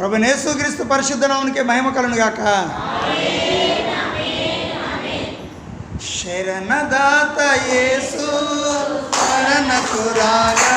ప్రభు నేసుక్రీస్తు పరిశుద్ధ నామునికే మహిమ కలను గాక. శరణదాత యేసు శరణకు రాగా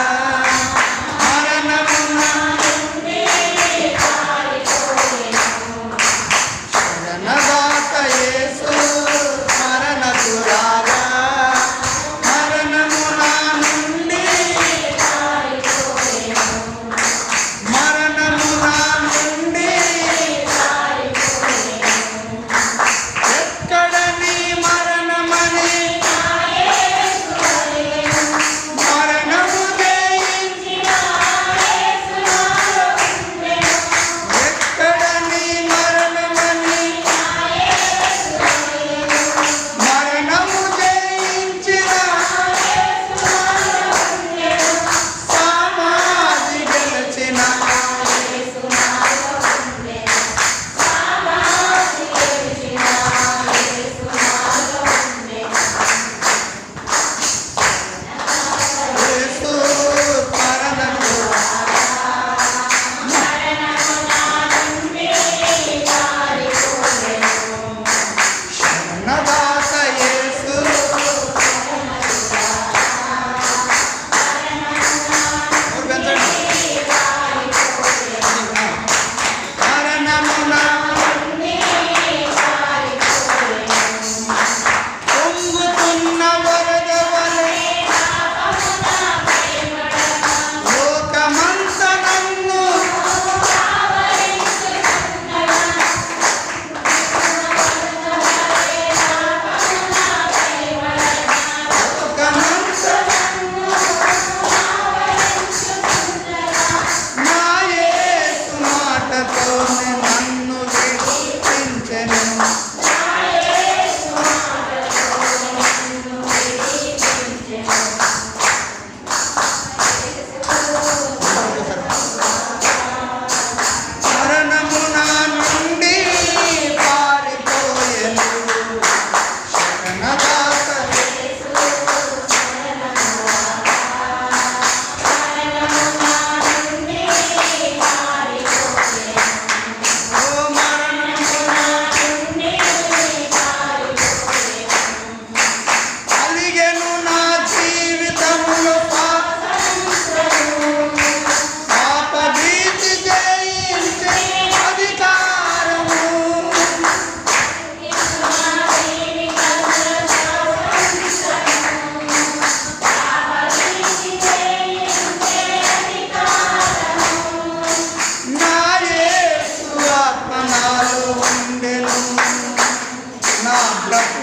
campo.